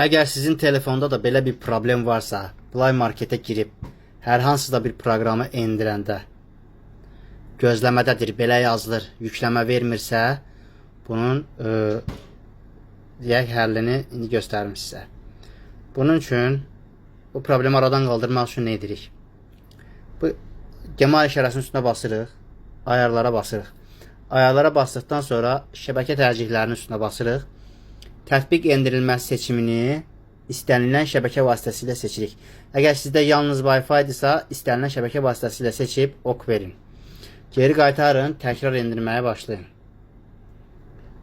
Əgər sizin telefonda da belə bir problem varsa, Play Marketə girib hər hansısa bir proqramı endirəndə gözləmədədir, belə yazılır, yükləmə vermirsə, bunun e, deyək həllini indi göstərim sizə. Bunun üçün bu problemi aradan qaldırmaq üçün nə edirik? Bu gəma işarəsinin üstünə basırıq, ayarlara basırıq. Ayarlara basdıqdan sonra şəbəkə tərcihlərinin üstünə basırıq. Tətbiq endirilməsi seçimini istənilən şəbəkə vasitəsilə seçirik. Əgər sizdə yalnız Wi-Fi-dirsə, istənilən şəbəkə vasitəsilə seçib ok verin. Geri qaytarın, təkrar endirməyə başlayın.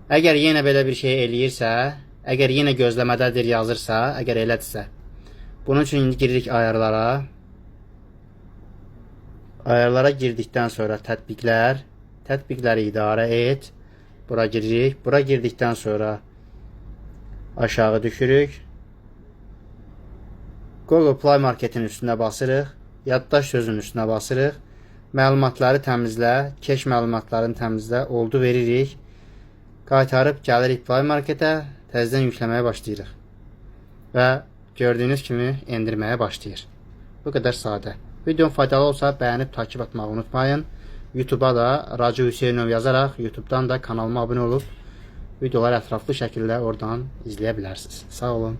Əgər yenə belə bir şey eləyirsə, əgər yenə gözləmədədir yazırsa, əgər elədirsə, bunun üçün indi giririk ayarlara. Ayarlara girdikdən sonra tətbiqlər, tətbiqləri idarə et. Bura giririk. Bura girdikdən sonra aşağı düşürük. Google Play Marketin üstünə basırıq. Yaddaş sözünün üstünə basırıq. Məlumatları təmizlə, keş məlumatlarını təmizlə, oldu veririk. Qaytarıb gəlirik Play Marketə, təzədən yükləməyə başlayırıq. Və gördüyünüz kimi endirməyə başlayır. Bu qədər sadə. Videom faydalı olsa bəyənib takip etməyi unutmayın. YouTube'a da Raci Hüseynov yazaraq YouTube'dan da kanalıma abunə olub videoları ətraflı şəkildə oradan izləyə bilərsiniz. Sağ olun.